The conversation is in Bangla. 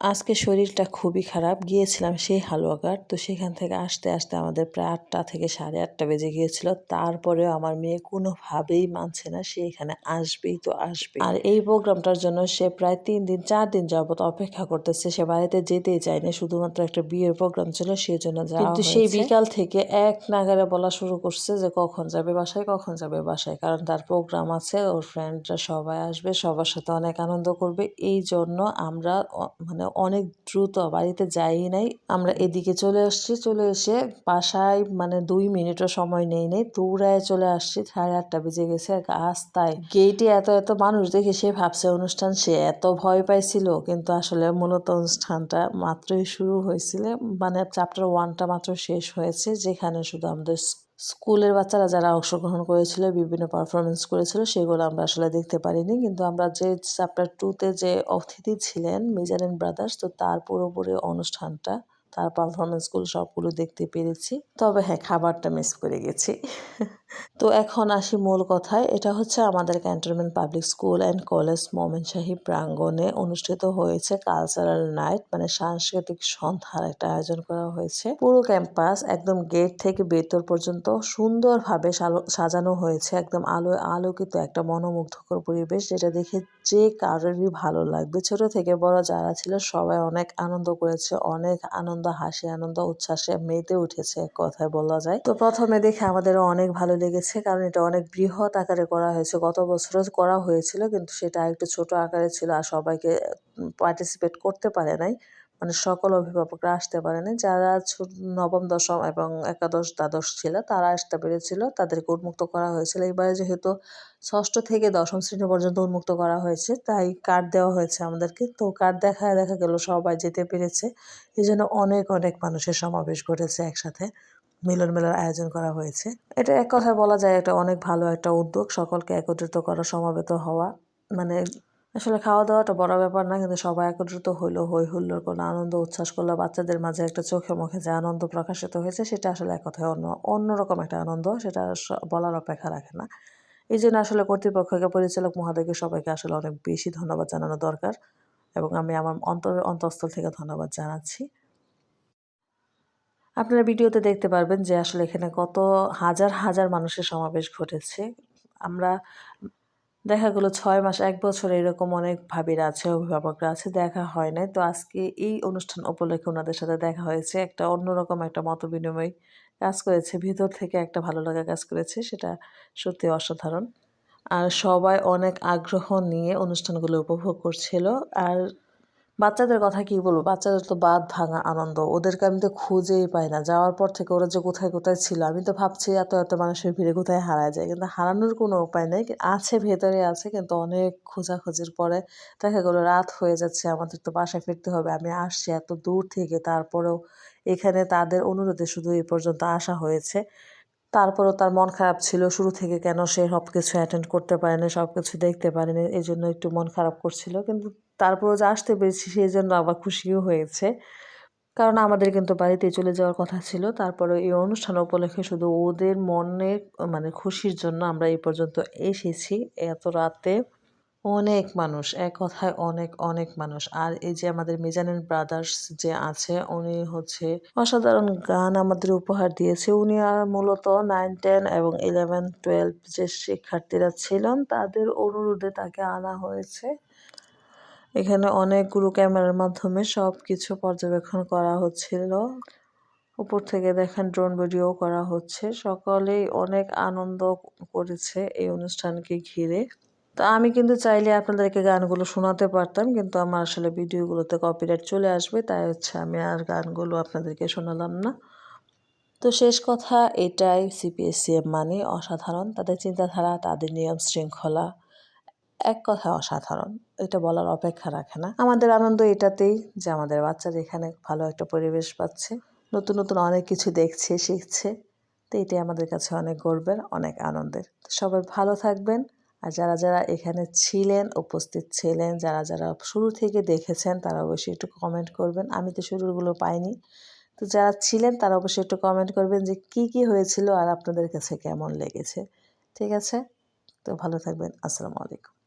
আজকে শরীরটা খুবই খারাপ। গিয়েছিলাম সেই হালুয়াঘাট। তো সেখান থেকে আসতে আসতে আমাদের প্রায় আটটা থেকে সাড়ে আটটা বেজে গিয়েছিল। তারপরেও আমার মেয়ে কোনোভাবেই মানছে না সে এখানে আসবেই তো আসবে আর এই প্রোগ্রামটার জন্য সে প্রায় তিন দিন চার দিন যাবত অপেক্ষা করতেছে। সে বাড়িতে যেতেই চায়নি শুধুমাত্র একটা বিয়ের প্রোগ্রাম ছিল সেই জন্য কিন্তু সেই বিকাল থেকে এক নাগারে বলা শুরু করছে যে কখন যাবে বাসায়? কখন যাবে বাসায়? কারণ তার প্রোগ্রাম আছে ওর ফ্রেন্ডরা সবাই আসবে সবার সাথে অনেক আনন্দ করবে। এই জন্য আমরা মানে অনেক দ্রুত বাড়িতে যাই নাই। আমরা এদিকে চলে আসছি, চলে এসে বাসায় মানে দুই মিনিটও সময় নেই নেই দৌড়ায় চলে আসছি, সাড়ে আটটা বেজে গেছে রাস্তায়। গেটে এত এত মানুষ দেখে সে ভাবছে অনুষ্ঠান, সে এত ভয় পাইছিল, কিন্তু আসলে মূলত অনুষ্ঠানটা মাত্রই শুরু হয়েছিল মানে চ্যাপ্টার ওয়ানটা মাত্র শেষ হয়েছে, যেখানে শুধু আমাদের স্কুলের বাচ্চারা যারা অংশগ্রহণ করেছিল, বিভিন্ন পারফরমেন্স করেছিল, সেগুলো আমরা আসলে দেখতে পারিনি। কিন্তু আমরা যে চ্যাপ্টার টুতে যে অতিথি ছিলেন মিজারেন ব্রাদার্স তো তার পুরোপুরি অনুষ্ঠানটা তার পারফরমেন্সগুলো সবগুলো দেখতে পেরেছি। তবে হ্যাঁ খাবারটা মিস করে গেছি। তো এখন আসি মূল কথায়। এটা হচ্ছে আমাদের cantonment public school and college Momenshahi প্রাঙ্গণে অনুষ্ঠিত হয়েছে কালচারাল নাইট মানে সাংস্কৃতিক সন্ধ্যার একটা আয়োজন করা হয়েছে। পুরো ক্যাম্পাস একদম গেট থেকে ভেতর পর্যন্ত সুন্দরভাবে সাজানো হয়েছে। একদম আলো, আলোকিত একটা মনোমুগ্ধকর পরিবেশ, যেটা দেখে যে কারোরই ভালো লাগবে। ছোট থেকে বড় যারা ছিল সবাই অনেক আনন্দ করেছে, অনেক আনন্দ হাসি, আনন্দ, উচ্ছ্বাসে মেতে উঠেছে এক কথায় বলা যায়। তো প্রথমে দেখে আমাদের অনেক ভালো লেগেছে, কারণ এটা অনেক বৃহৎ আকারে করা হয়েছে। গত বছরও করা হয়েছিল, কিন্তু সেটা একটু ছোট আকারে ছিল আর সবাইকে পার্টিসিপেট করতে পারে নাই। মানে সকল অভিভাবকরা আসতে পারেনি। যারা নবম, দশম এবং একাদশ, দ্বাদশ ছিল, তারা আসতে পেরেছিল। তাদেরকে উন্মুক্ত করা হয়েছিল। এবারে যেহেতু ষষ্ঠ থেকে দশম শ্রেণি পর্যন্ত উন্মুক্ত করা হয়েছে, তাই কার্ড দেওয়া হয়েছে আমাদেরকে। তো কার্ড দেখায় দেখা গেল সবাই যেতে পেরেছে। এই জন্য অনেক অনেক মানুষের সমাবেশ ঘটেছে একসাথে মিলন মেলার আয়োজন করা হয়েছে। এটা এক কথায় বলা যায় এটা অনেক ভালো একটা উদ্যোগ। সকলকে একত্রিত করা, সমাবেত হওয়া মানে আসলে খাওয়া দাওয়াটা বড় ব্যাপার না, কিন্তু সবাই একত্রিত হইল, হই হুল্লোর করল, আনন্দ উচ্ছ্বাস করল। বাচ্চাদের মাঝে একটা চোখে মুখে যে আনন্দ প্রকাশিত হয়েছে, সেটা আসলে এক কথায় অন্য, অন্যরকম একটা আনন্দ, সেটা বলার অপেক্ষা রাখে না। এই জন্য আসলে কর্তৃপক্ষকে, পরিচালক মহাদয়কে, সবাইকে আসলে অনেক বেশি ধন্যবাদ জানানো দরকার এবং আমি আমার অন্তর, অন্তঃস্থল থেকে ধন্যবাদ জানাচ্ছি। আপনারা ভিডিওতে দেখতে পারবেন যে আসলে এখানে কত হাজার হাজার মানুষের সমাবেশ ঘটেছে। আমরা দেখা গেলো ছয় মাস, এক বছর এরকম অনেক ভাবিরা আছে, অভিভাবকরা আছে, দেখা হয় নাই। তো আজকে এই অনুষ্ঠান উপলক্ষে ওনাদের সাথে দেখা হয়েছে। একটা অন্যরকম একটা মত বিনিময় কাজ করেছে, ভিতর থেকে একটা ভালো লাগা কাজ করেছে, সেটা সত্যি অসাধারণ। আর সবাই অনেক আগ্রহ নিয়ে অনুষ্ঠানগুলো উপভোগ করছিল। আর বাচ্চাদের কথা কি বলব? বাচ্চাদের তো বাদ ভাঙা আনন্দ। ওদেরকে আমি তো খুঁজেই পাই না। যাওয়ার পর থেকে ওরা যে কোথায় কোথায় ছিল, আমি তো ভাবছি এত এত মানুষের ভিড়ে কোথায় হারায় যায়। কিন্তু হারানোর কোনো উপায় নেই। আছে, ভেতরে আছে, কিন্তু অনেক খোঁজাখুঁজির পরে দেখা গেলো রাত হয়ে যাচ্ছে, আমাদের তো বাসায় ফিরতে হবে। আমি আসছি এত দূর থেকে, তারপরেও এখানে তাদের অনুরোধে শুধু এই পর্যন্ত আসা হয়েছে। তারপরেও তার মন খারাপ ছিল, শুরু থেকে কেন সে সব কিছু অ্যাটেন্ড করতে পারেনি সব কিছু দেখতে পারেনি, এই জন্য একটু মন খারাপ করছিল। কিন্তু তারপরেও যে আসতে পেরেছি সেই জন্য আবার খুশিও হয়েছে। কারণ আমাদের কিন্তু বাড়িতে চলে যাওয়ার কথা ছিল। তারপরে এই অনুষ্ঠান উপলক্ষে শুধু ওদের মনের মানে খুশির জন্য আমরা এই পর্যন্ত এসেছি। এত রাতে অনেক মানুষ, এক কথায় অনেক অনেক মানুষ। আর এই যে আমাদের মিজানের ব্রাদার্স যে আছে, উনি হচ্ছে অসাধারণ গান আমাদের উপহার দিয়েছে। উনি আর মূলত নাইন টেন এবং ইলেভেন টুয়েলভ যে শিক্ষার্থীরা ছিলেন, তাদের অনুরোধে তাকে আনা হয়েছে। এখানে অনেকগুলো ক্যামেরার মাধ্যমে সব কিছু পর্যবেক্ষণ করা হচ্ছিল। উপর থেকে দেখেন ড্রোন ভিডিও করা হচ্ছে। সকলেই অনেক আনন্দ করেছে এই অনুষ্ঠানকে ঘিরে। তো আমি কিন্তু চাইলে আপনাদেরকে গানগুলো শোনাতে পারতাম, কিন্তু আমার আসলে ভিডিওগুলোতে কপিরাইট চলে আসবে, তাই হচ্ছে আমি আর গানগুলো আপনাদেরকে শোনালাম না। তো শেষ কথা, এটাই সিপিএসসিএম মানে অসাধারণ। তাদের চিন্তাধারা, তাদের নিয়ম শৃঙ্খলা এক কথা অসাধারণ। এটা বলার অপেক্ষা রাখে না। আমাদের আনন্দ এটাতেই যে আমাদের বাচ্চারা এখানে ভালো একটা পরিবেশ পাচ্ছে, নতুন নতুন অনেক কিছু দেখছে, শিখছে। তো এটাই আমাদের কাছে অনেক গর্বের, অনেক আনন্দের। সবাই ভালো থাকবেন। আর যারা যারা এখানে ছিলেন, উপস্থিত ছিলেন, যারা যারা শুরু থেকে দেখেছেন, তারা অবশ্যই একটু কমেন্ট করবেন। আমি তো শুরুগুলো পাইনি। তো যারা ছিলেন, তারা অবশ্যই একটু কমেন্ট করবেন যে কি কি হয়েছিল আর আপনাদের কাছে কেমন লেগেছে। ঠিক আছে? তো ভালো থাকবেন। আসসালামু আলাইকুম।